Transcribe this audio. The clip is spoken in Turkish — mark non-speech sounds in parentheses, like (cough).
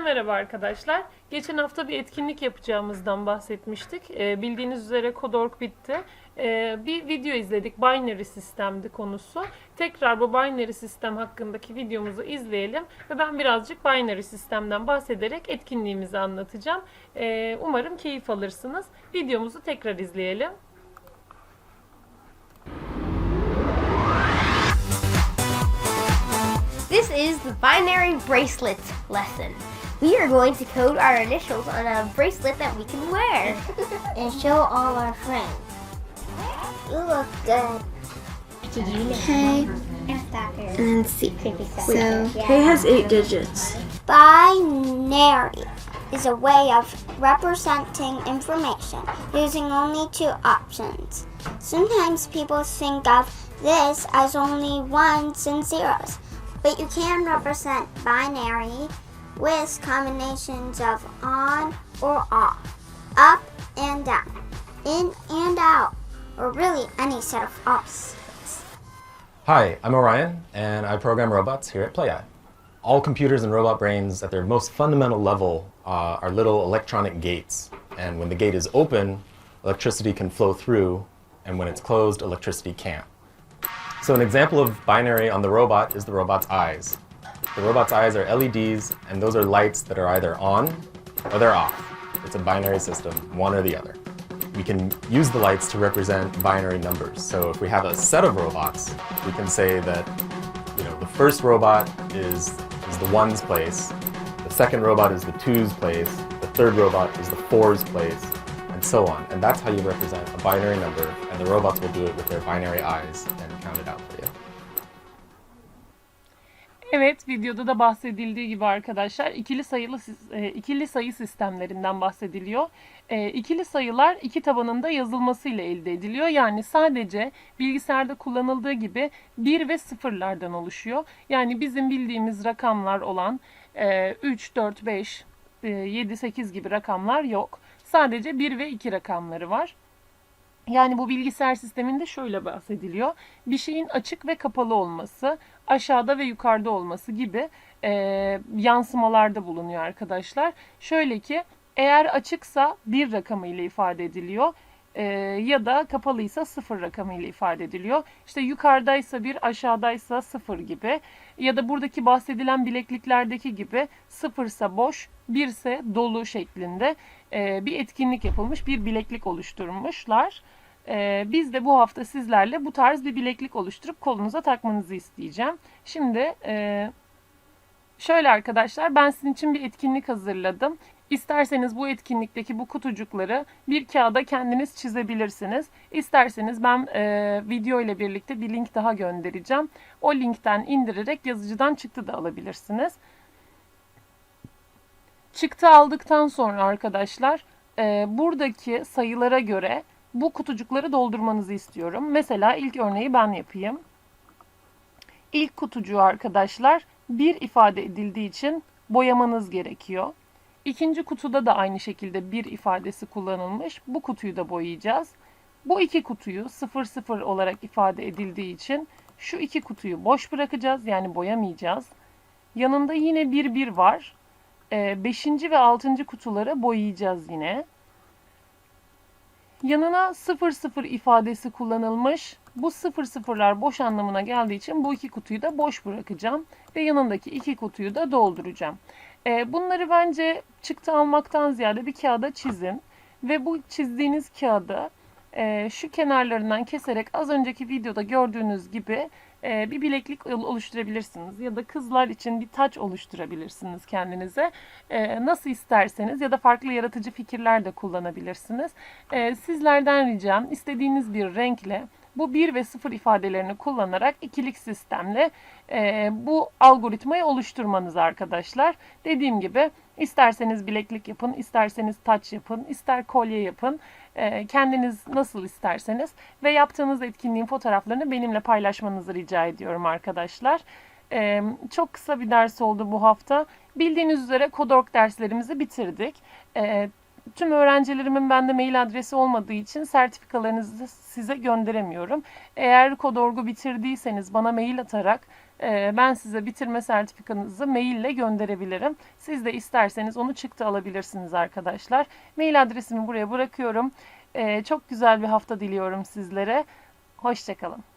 Herkese merhaba arkadaşlar. Geçen hafta bir etkinlik yapacağımızdan bahsetmiştik. Ee, bildiğiniz üzere Codorg bitti. Ee, bir video izledik. Binary sistemdi konusu. Tekrar bu binary sistem hakkındaki videomuzu izleyelim ve ben birazcık binary sistemden bahsederek etkinliğimizi anlatacağım. Ee, umarım keyif alırsınız. Videomuzu tekrar izleyelim. This is the binary bracelet lesson. We are going to code our initials on a bracelet that we can wear. (laughs) and show all our friends. You look good. K and then C. So K has eight digits. Binary is a way of representing information using only two options. Sometimes people think of this as only ones and zeros, but you can represent binary with combinations of on or off, up and down, in and out, or really any set of opposites. Hi, I'm Orion, and I program robots here at PlayEye. All computers and robot brains, at their most fundamental level, uh, are little electronic gates. And when the gate is open, electricity can flow through, and when it's closed, electricity can't. So, an example of binary on the robot is the robot's eyes. The robot's eyes are LEDs, and those are lights that are either on or they're off. It's a binary system, one or the other we can use the lights to represent binary numbers. So if we have a set of robots, we can say that you know the first robot is is the ones place, the second robot is the twos place, the third robot is the fours place, and so on. And that's how you represent a binary number, and the robots will do it with their binary eyes and count it out for you. Evet, videoda da bahsedildiği gibi arkadaşlar ikili sayılı e, ikili sayı sistemlerinden bahsediliyor. E, İkili sayılar iki tabanında yazılmasıyla elde ediliyor. Yani sadece bilgisayarda kullanıldığı gibi bir ve sıfırlardan oluşuyor. Yani bizim bildiğimiz rakamlar olan e, 3, 4, 5, e, 7, 8 gibi rakamlar yok. Sadece 1 ve 2 rakamları var. Yani bu bilgisayar sisteminde şöyle bahsediliyor. Bir şeyin açık ve kapalı olması, aşağıda ve yukarıda olması gibi e, yansımalarda bulunuyor arkadaşlar. Şöyle ki eğer açıksa bir rakamı ile ifade ediliyor e, ya da kapalıysa sıfır rakamı ile ifade ediliyor. İşte yukarıdaysa bir, aşağıdaysa sıfır gibi ya da buradaki bahsedilen bilekliklerdeki gibi sıfırsa boş, birse dolu şeklinde e, bir etkinlik yapılmış, bir bileklik oluşturmuşlar. E, biz de bu hafta sizlerle bu tarz bir bileklik oluşturup kolunuza takmanızı isteyeceğim. Şimdi e, şöyle arkadaşlar ben sizin için bir etkinlik hazırladım. İsterseniz bu etkinlikteki bu kutucukları bir kağıda kendiniz çizebilirsiniz. İsterseniz ben e, video ile birlikte bir link daha göndereceğim. O linkten indirerek yazıcıdan çıktı da alabilirsiniz. Çıktı aldıktan sonra arkadaşlar e, buradaki sayılara göre bu kutucukları doldurmanızı istiyorum. Mesela ilk örneği ben yapayım. İlk kutucuğu arkadaşlar bir ifade edildiği için boyamanız gerekiyor. İkinci kutuda da aynı şekilde bir ifadesi kullanılmış. Bu kutuyu da boyayacağız. Bu iki kutuyu 00 olarak ifade edildiği için şu iki kutuyu boş bırakacağız. Yani boyamayacağız. Yanında yine bir bir var. 5. ve 6. kutuları boyayacağız yine. Yanına 00 ifadesi kullanılmış. Bu 00'lar boş anlamına geldiği için bu iki kutuyu da boş bırakacağım. Ve yanındaki iki kutuyu da dolduracağım. E, bunları bence çıktı almaktan ziyade bir kağıda çizin. Ve bu çizdiğiniz kağıda e, şu kenarlarından keserek az önceki videoda gördüğünüz gibi e, bir bileklik ol- oluşturabilirsiniz. Ya da kızlar için bir taç oluşturabilirsiniz kendinize. E, nasıl isterseniz ya da farklı yaratıcı fikirler de kullanabilirsiniz. E, sizlerden ricam istediğiniz bir renkle bu 1 ve 0 ifadelerini kullanarak ikilik sistemle e, bu algoritmayı oluşturmanız arkadaşlar. Dediğim gibi isterseniz bileklik yapın, isterseniz taç yapın, ister kolye yapın. E, kendiniz nasıl isterseniz ve yaptığınız etkinliğin fotoğraflarını benimle paylaşmanızı rica ediyorum arkadaşlar. E, çok kısa bir ders oldu bu hafta. Bildiğiniz üzere Kodork derslerimizi bitirdik. E, tüm öğrencilerimin bende mail adresi olmadığı için sertifikalarınızı size gönderemiyorum. Eğer Kodorgu bitirdiyseniz bana mail atarak e, ben size bitirme sertifikanızı maille gönderebilirim. Siz de isterseniz onu çıktı alabilirsiniz arkadaşlar. Mail adresimi buraya bırakıyorum. E, çok güzel bir hafta diliyorum sizlere. Hoşçakalın.